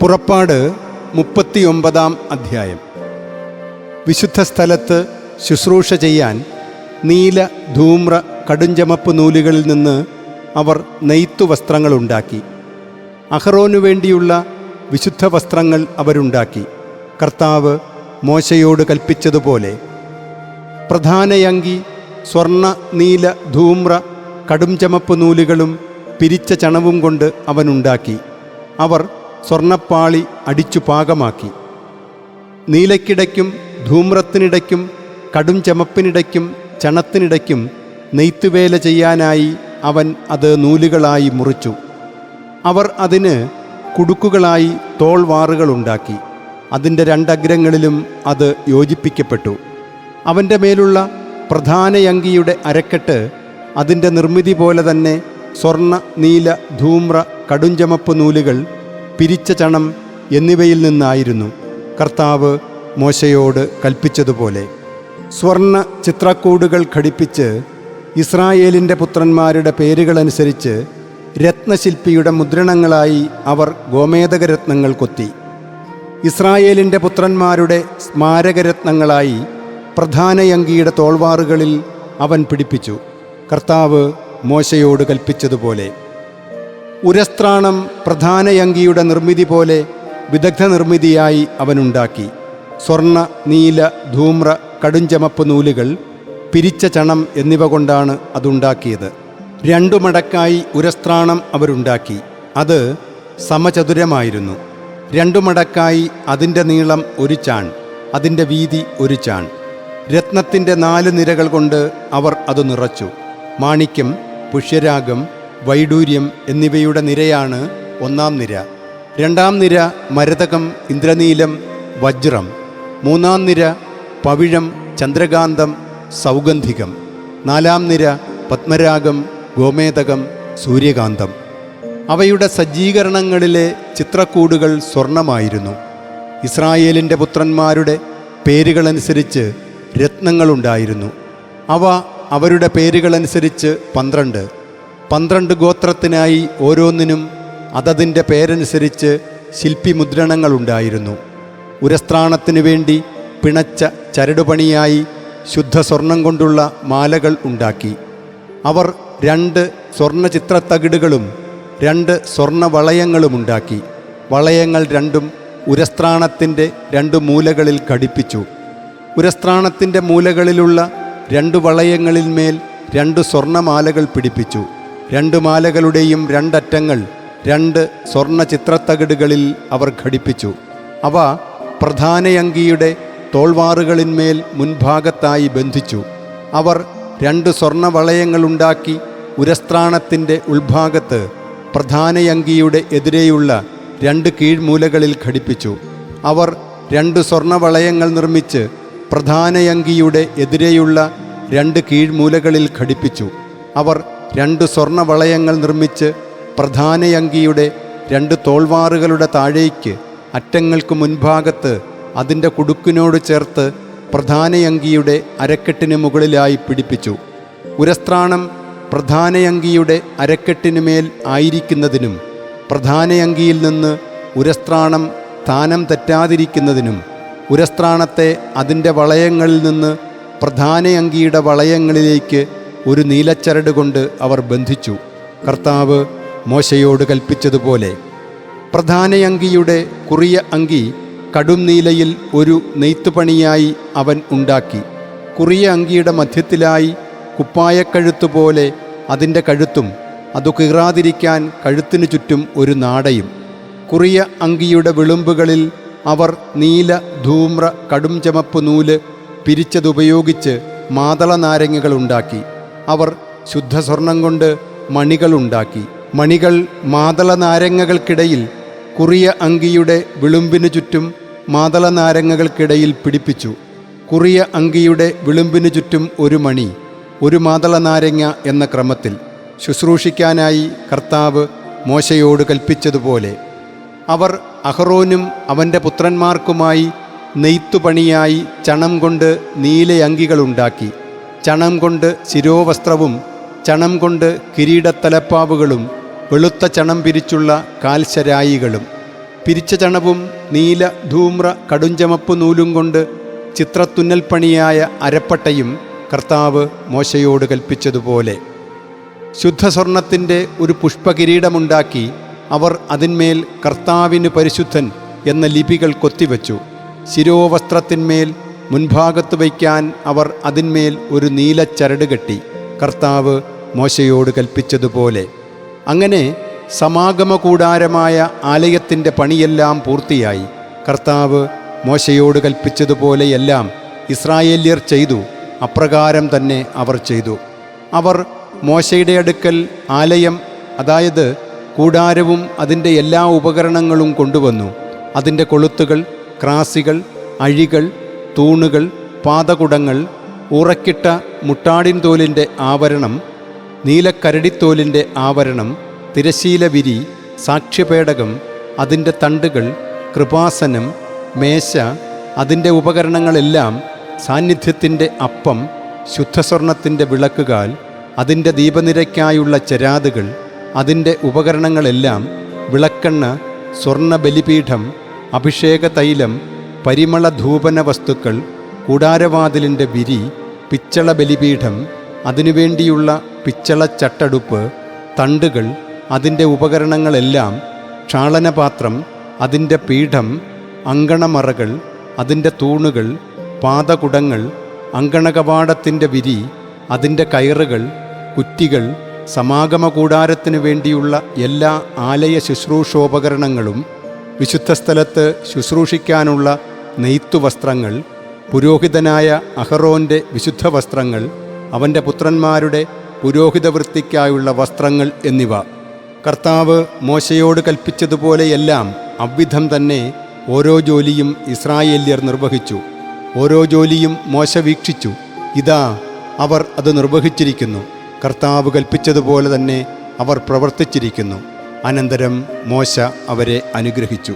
പുറപ്പാട് മുപ്പത്തിയൊമ്പതാം അധ്യായം. വിശുദ്ധ സ്ഥലത്ത് ശുശ്രൂഷ ചെയ്യാൻ നീല ധൂമ്ര കടുഞ്ചമപ്പ് നൂലുകളിൽ നിന്ന് അവർ നെയ്ത്തു വസ്ത്രങ്ങളുണ്ടാക്കി അഹ്റോനു വേണ്ടിയുള്ള വിശുദ്ധ വസ്ത്രങ്ങൾ അവരുണ്ടാക്കി. കർത്താവ് മോശയോട് കൽപ്പിച്ചതുപോലെ പ്രധാനയങ്കി സ്വർണ നീല ധൂമ്ര കടുംചമപ്പ് നൂലുകളും പിരിച്ച ചണവും കൊണ്ട് അവനുണ്ടാക്കി അവർ സ്വർണപ്പാളി അടിച്ചു പാകമാക്കി. നീലയ്ക്കിടയ്ക്കും ധൂമ്രത്തിനിടയ്ക്കും കടും ചമപ്പിനിടയ്ക്കും ചണത്തിനിടയ്ക്കും നെയ്ത്തുവേല ചെയ്യാനായി അവൻ അത് നൂലുകളായി മുറിച്ചു. അവർ അതിന് കുടുക്കുകളായി തോൾവാറുകളുണ്ടാക്കി അതിന്റെ രണ്ടഗ്രങ്ങളിലും അത് യോജിപ്പിക്കപ്പെട്ടു. അവന്റെ മേലുള്ള പ്രധാനയങ്കിയുടെ അരക്കെട്ട് അതിന്റെ നിർമ്മിതി പോലെ തന്നെ സ്വർണ നീല ധൂമ്ര കടുഞ്ചമപ്പ് നൂലുകൾ പിരിച്ച ചണം എന്നിവയിൽ നിന്നായിരുന്നു. കർത്താവ് മോശയോട് കൽപ്പിച്ചതുപോലെ സ്വർണ ചിത്രക്കൂടുകൾ ഘടിപ്പിച്ച് ഇസ്രായേലിന്റെ പുത്രന്മാരുടെ പേരുകളനുസരിച്ച് രത്നശില്പിയുടെ മുദ്രണങ്ങളായി അവർ ഗോമേതകരത്നങ്ങൾ കൊത്തി. ഇസ്രായേലിന്റെ പുത്രന്മാരുടെ സ്മാരകരത്നങ്ങളായി പ്രധാനയങ്കിയുടെ തോൾവാറുകളിൽ അവൻ പിടിപ്പിച്ചു. കർത്താവ് മോശയോട് കൽപ്പിച്ചതുപോലെ. ഉരസ്ത്രാണം പ്രധാനയങ്കിയുടെ നിർമ്മിതി പോലെ വിദഗ്ധ നിർമ്മിതിയായി അവനുണ്ടാക്കി സ്വർണ നീല ധൂമ്ര കടുഞ്ചമപ്പ് നൂലുകൾ പിരിച്ച ചണം എന്നിവ കൊണ്ടാണ് അതുണ്ടാക്കിയത്. രണ്ടു മടക്കായി ഉരസ്ത്രാണം അവരുണ്ടാക്കി. അത് സമചതുരമായിരുന്നു. രണ്ടു മടക്കായി അതിന്റെ നീളം ഒരു ചാൺ അതിന്റെ വീതി ഒരു ചാൺ. രത്നത്തിന്റെ നാല് നിരകൾ കൊണ്ട് അവർ അത് നിറച്ചു. മാണിക്യം പുഷ്യരാഗം വൈഡൂര്യം എന്നിവയുടെ നിരയാണ് ഒന്നാം നിര. രണ്ടാം നിര മരതകം ഇന്ദ്രനീലം വജ്രം. മൂന്നാം നിര പവിഴം ചന്ദ്രകാന്തം സൗഗന്ധികം. നാലാം നിര പത്മരാഗം ഗോമേതകം സൂര്യകാന്തം. അവയുടെ സജ്ജീകരണങ്ങളിലെ ചിത്രക്കൂടുകൾ സ്വർണമായിരുന്നു. ഇസ്രായേലിന്റെ പുത്രന്മാരുടെ പേരുകളനുസരിച്ച് രത്നങ്ങളുണ്ടായിരുന്നു. അവ അവരുടെ പേരുകളനുസരിച്ച് പന്ത്രണ്ട്. പന്ത്രണ്ട് ഗോത്രത്തിനായി ഓരോന്നിനും അതതിന്റെ പേരനുസരിച്ച് ശില്പി മുദ്രണങ്ങളുണ്ടായിരുന്നു ഉരസ്ത്രാണത്തിനു വേണ്ടി പിണച്ച ചരടുപണിയായി ശുദ്ധ സ്വർണം കൊണ്ടുള്ള മാലകൾ ഉണ്ടാക്കി. അവർ രണ്ട് സ്വർണ ചിത്രത്തകിടുകളും രണ്ട് സ്വർണ വളയങ്ങളും ഉണ്ടാക്കി. വളയങ്ങൾ രണ്ടും ഉരസ്ത്രാണത്തിന്റെ രണ്ട് മൂലകളിൽ ഘടിപ്പിച്ചു. ഉരസ്ത്രാണത്തിന്റെ മൂലകളിലുള്ള രണ്ട് വളയങ്ങളിന്മേൽ രണ്ട് സ്വർണമാലകൾ പിടിപ്പിച്ചു. രണ്ട് മാലകളുടെയും രണ്ടറ്റങ്ങൾ രണ്ട് സ്വർണ ചിത്രത്തകിടുകളിൽ അവർ ഘടിപ്പിച്ചു. അവ പ്രധാനയങ്കിയുടെ തോൾവാറുകളിന്മേൽ മുൻഭാഗത്തായി ബന്ധിച്ചു. അവർ രണ്ട് സ്വർണവളയങ്ങളുണ്ടാക്കി ഉരസ്ത്രാണത്തിന്റെ ഉൾഭാഗത്ത് പ്രധാനയങ്കിയുടെ എതിരെയുള്ള രണ്ട് കീഴ്മൂലകളിൽ ഘടിപ്പിച്ചു. അവർ രണ്ട് സ്വർണവളയങ്ങൾ നിർമ്മിച്ച് പ്രധാനയങ്കിയുടെ എതിരെയുള്ള രണ്ട് കീഴ്മൂലകളിൽ ഘടിപ്പിച്ചു. അവർ രണ്ട് സ്വർണവളയങ്ങൾ നിർമ്മിച്ച് പ്രധാനയങ്കിയുടെ രണ്ട് തോൾവാറുകളുടെ താഴേക്ക് അറ്റങ്ങൾക്ക് മുൻഭാഗത്ത് അതിന്റെ കുടുക്കിനോട് ചേർത്ത് പ്രധാനയങ്കിയുടെ അരക്കെട്ടിന് മുകളിലായി പിടിപ്പിച്ചു. ഉരസ്ത്രാണം പ്രധാനയങ്കിയുടെ അരക്കെട്ടിനുമേൽ ആയിരിക്കുന്നതിനും പ്രധാനയങ്കിയിൽ നിന്ന് ഉരസ്ത്രാണം സ്ഥാനം തെറ്റാതിരിക്കുന്നതിനും ഉരസ്ത്രാണത്തെ അതിന്റെ വളയങ്ങളിൽ നിന്ന് പ്രധാനയങ്കിയുടെ വളയങ്ങളിലേക്ക് ഒരു നീലച്ചരട് കൊണ്ട് അവർ ബന്ധിച്ചു. കർത്താവ് മോശയോട് കൽപ്പിച്ചതുപോലെ പ്രധാനയങ്കിയുടെ കുറിയ അങ്കി കടും നീലയിൽ ഒരു നെയ്ത്തുപണിയായി അവൻ ഉണ്ടാക്കി. കുറിയ അങ്കിയുടെ മധ്യത്തിലായി കുപ്പായക്കഴുത്തുപോലെ അതിന്റെ കഴുത്തും അത് കീറാതിരിക്കാൻ കഴുത്തിനു ചുറ്റും ഒരു നാടയും. കുറിയ അങ്കിയുടെ വിളുമ്പുകളിൽ അവർ നീല ധൂമ്ര കടും ചമപ്പ് നൂൽ പിരിച്ചതുപയോഗിച്ച് മാതള നാരങ്ങകൾ ഉണ്ടാക്കി. അവർ ശുദ്ധസ്വർണം കൊണ്ട് മണികളുണ്ടാക്കി മണികൾ മാതള നാരങ്ങകൾക്കിടയിൽ കുറിയ അങ്കിയുടെ വിളുമ്പിനു ചുറ്റും മാതള നാരങ്ങകൾക്കിടയിൽ പിടിപ്പിച്ചു. കുറിയ അങ്കിയുടെ വിളുമ്പിനു ചുറ്റും ഒരു മണി ഒരു മാതള നാരങ്ങ എന്ന ക്രമത്തിൽ ശുശ്രൂഷിക്കാനായി കർത്താവ് മോശയോട് കൽപ്പിച്ചതുപോലെ. അവർ അഹറോനും അവന്റെ പുത്രന്മാർക്കുമായി നെയ്ത്തുപണിയായി ചണം കൊണ്ട് നീലയങ്കികളുണ്ടാക്കി ചണം കൊണ്ട് ശിരോവസ്ത്രവും ചണം കൊണ്ട് കിരീടത്തലപ്പാവുകളും വെളുത്ത ചണം പിരിച്ചുള്ള കാൽശരായികളും. പിരിച്ച ചണവും നീല ധൂമ്ര കടുഞ്ചമപ്പ് നൂലും കൊണ്ട് ചിത്രത്തുന്നൽപ്പണിയായ അരപ്പട്ടയും കർത്താവ് മോശയോട് കൽപ്പിച്ചതുപോലെ. ശുദ്ധസ്വർണത്തിന്റെ ഒരു പുഷ്പകിരീടമുണ്ടാക്കി അവർ അതിന്മേൽ കർത്താവിന് പരിശുദ്ധൻ എന്ന ലിപികൾ കൊത്തിവെച്ചു. ശിരോവസ്ത്രത്തിന്മേൽ മുൻഭാഗത്ത് വയ്ക്കാൻ അവർ അതിന്മേൽ ഒരു നീല ചരട് കെട്ടി. കർത്താവ് മോശയോട് കൽപ്പിച്ചതുപോലെ. അങ്ങനെ സമാഗമ കൂടാരമായ ആലയത്തിന്റെ പണിയെല്ലാം പൂർത്തിയായി. കർത്താവ് മോശയോട് കൽപ്പിച്ചതുപോലെയെല്ലാം ഇസ്രായേല്യർ ചെയ്തു. അപ്രകാരം തന്നെ അവർ ചെയ്തു. അവർ മോശയുടെ അടുക്കൽ ആലയം അതായത് കൂടാരവും അതിന്റെ എല്ലാ ഉപകരണങ്ങളും കൊണ്ടുവന്നു. അതിന്റെ കൊളുത്തുകൾ ക്രാസികൾ അഴികൾ തൂണുകൾ പാതകുടങ്ങൾ ഉറക്കിട്ട മുട്ടാടിൻ തോലിന്റെ ആവരണം നീലക്കരടിത്തോലിന്റെ ആവരണം തിരശീല വിരി സാക്ഷ്യപേടകം അതിന്റെ തണ്ടുകൾ കൃപാസനം മേശ അതിന്റെ ഉപകരണങ്ങളെല്ലാം സാന്നിധ്യത്തിന്റെ അപ്പം ശുദ്ധസ്വർണത്തിന്റെ വിളക്കുകാൽ അതിന്റെ ദീപനിരയ്ക്കായുള്ള ചരാതുകൾ അതിന്റെ ഉപകരണങ്ങളെല്ലാം വിളക്കെണ്ണ സ്വർണ ബലിപീഠം അഭിഷേക തൈലം പരിമള ധൂപന വസ്തുക്കൾ കൂടാരവാതിലിന്റെ വിരി പിച്ചള ബലിപീഠം അതിനുവേണ്ടിയുള്ള പിച്ചള ചട്ടടുപ്പ് തണ്ടുകൾ അതിന്റെ ഉപകരണങ്ങളെല്ലാം ക്ഷാളനപാത്രം അതിന്റെ പീഠം അങ്കണമറകൾ അതിന്റെ തൂണുകൾ പാതകുടങ്ങൾ അങ്കണകവാടത്തിന്റെ വിരി അതിന്റെ കയറുകൾ കുറ്റികൾ സമാഗമ കൂടാരത്തിനു വേണ്ടിയുള്ള എല്ലാ ആലയ ശുശ്രൂഷോപകരണങ്ങളും വിശുദ്ധ സ്ഥലത്ത് ശുശ്രൂഷിക്കാനുള്ള നെയ്ത്തുവസ്ത്രങ്ങൾ പുരോഹിതനായ അഹറോന്റെ വിശുദ്ധ വസ്ത്രങ്ങൾ അവന്റെ പുത്രന്മാരുടെ പുരോഹിതവൃത്തിക്കായുള്ള വസ്ത്രങ്ങൾ എന്നിവ. കർത്താവ് മോശയോട് കൽപ്പിച്ചതുപോലെയെല്ലാം അவ்விധം തന്നെ ഓരോ ജോലിയും ഇസ്രായേല്യർ നിർവഹിച്ചു. ഓരോ ജോലിയും മോശ വീക്ഷിച്ചു. ഇതാ അവർ അത് നിർവഹിച്ചിരിക്കുന്നു. കർത്താവ് കൽപ്പിച്ചതുപോലെ തന്നെ അവർ പ്രവർത്തിച്ചിരിക്കുന്നു. അനന്തരം മോശ അവരെ അനുഗ്രഹിച്ചു.